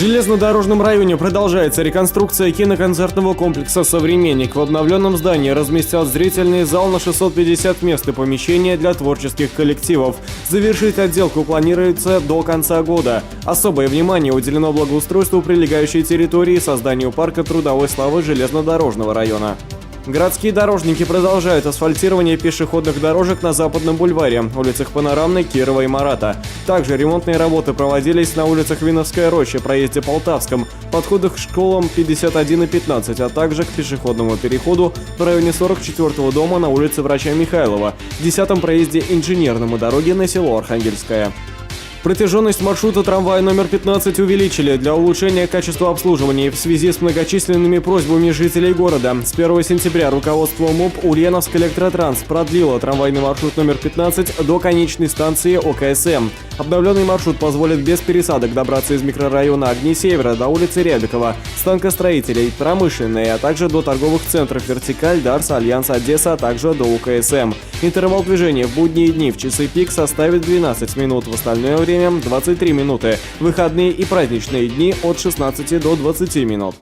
железнодорожном районе продолжается реконструкция киноконцертного комплекса «Современник». В обновленном здании разместят зрительный зал на 650 мест и помещения для творческих коллективов. Завершить отделку планируется до конца года. Особое внимание уделено благоустройству прилегающей территории и созданию парка трудовой славы железнодорожного района. Городские дорожники продолжают асфальтирование пешеходных дорожек на Западном бульваре, улицах Панорамной, Кирова и Марата. Также ремонтные работы проводились на улицах Виновская роща, проезде Полтавском, подходах к школам 51 и 15, а также к пешеходному переходу в районе 44-го дома на улице Врача Михайлова, 10-м проезде Инженерному дороге на село Архангельское. Протяженность маршрута трамвая номер 15 увеличили для улучшения качества обслуживания в связи с многочисленными просьбами жителей города. С 1 сентября руководство МУП Ульяновск Электротранс продлило трамвайный маршрут номер 15 до конечной станции ОКСМ. Обновленный маршрут позволит без пересадок добраться из микрорайона Огни Севера до улицы Рябикова, станкостроителей, промышленной, а также до торговых центров Вертикаль, Дарс, Альянс Одесса, а также до УКСМ. Интервал движения в будние дни в часы пик составит 12 минут, в остальное время 23 минуты. Выходные и праздничные дни от 16 до 20 минут.